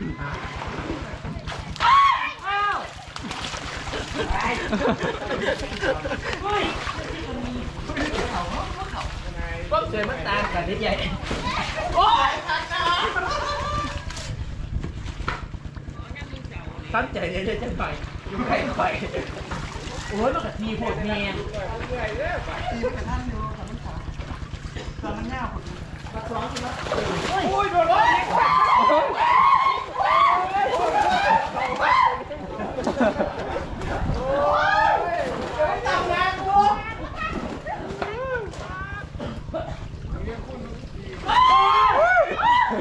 ก็สวยมันตามกันนิดใหญ่ตั้งใจเลยจะหน่อยอยู่ใครไปโอ้ยมันกะทีโหดแม่เอา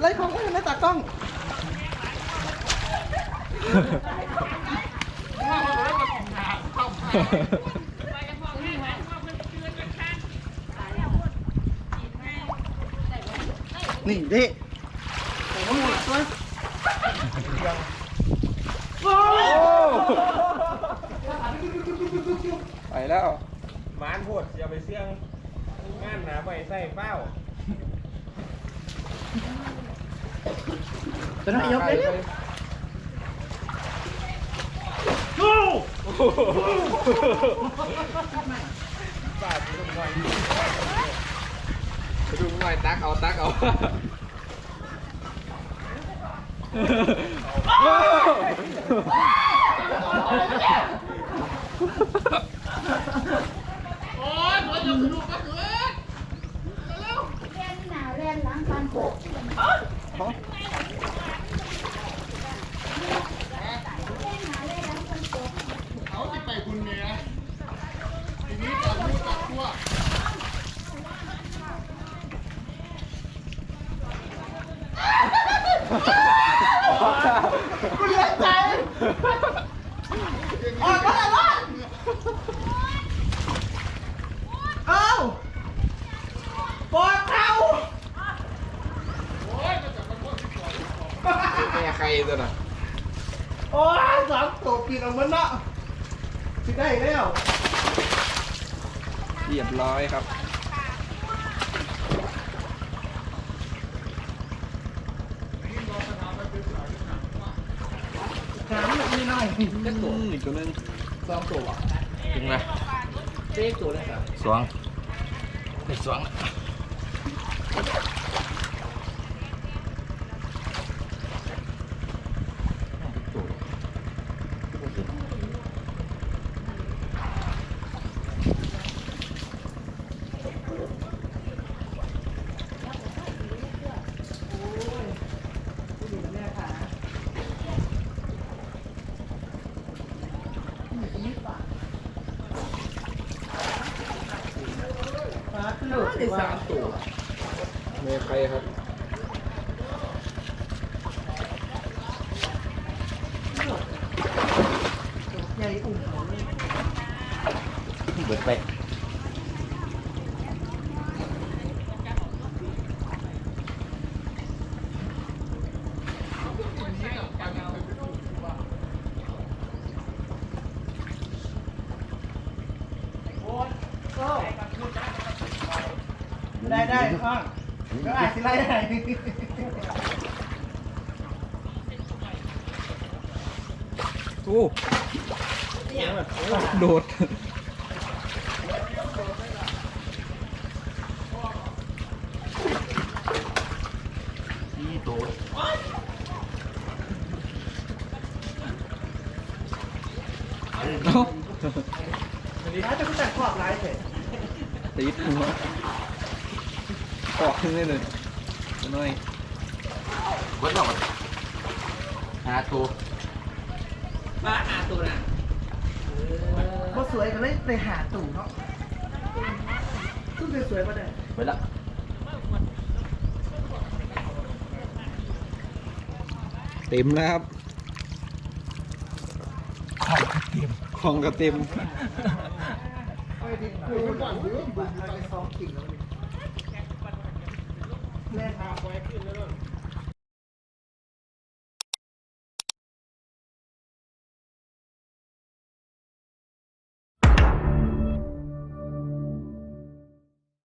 ไล่ของก็ยังไม่ตากล้อง นี่ดิโอ้โหสวยไปแล้วหมานโพดอย่าไปเสี่ยงงานหนาไปใส่เป้าตัวนั้นยกเลยเนี่ยบาดลงหน่อยไป ดูหน่อยตักเอาตักเอา เรียนหนาวเรียนหล้างฟันปกเรียนหนาวเรียนหล้างฟันปก กูเหลือใจออกมาแล้ววะเอ้าปอดเขาแม่ใครตัวน่ะโอ้ยสามตัวปีนออกมาเนาะสิได้แล้วเรียบร้อยครับามแบบนี้หน่อยอืมอีกตัวหนึงสองตัวถึงไหมเจ๊ตัวเลยครับสวงเด็กสวง ได้สามตัวแม่ใครครับใหญ่อุ่มเบิดไป ได้ได้อะก็อาจสิไล่ได้โอ้โดดทีโตเอ้าร้ายจะกูแต่งขอบร้ายเสร็จติดหัว กอกขึ้นได้เลยตัวน้อยวัดลออกมาหาตัวมาหาตัวนะเขาสวยก็เลยไปหาตู่เนาะตู้สวยๆมาได้เบิ้ละเต็มแล้วครับ ของกระเต็มของกระเต็มไปดิไปก่อนดิไปซ้อมกิ่งแล้ว แม่ทาไว้ขึ้นแล้ว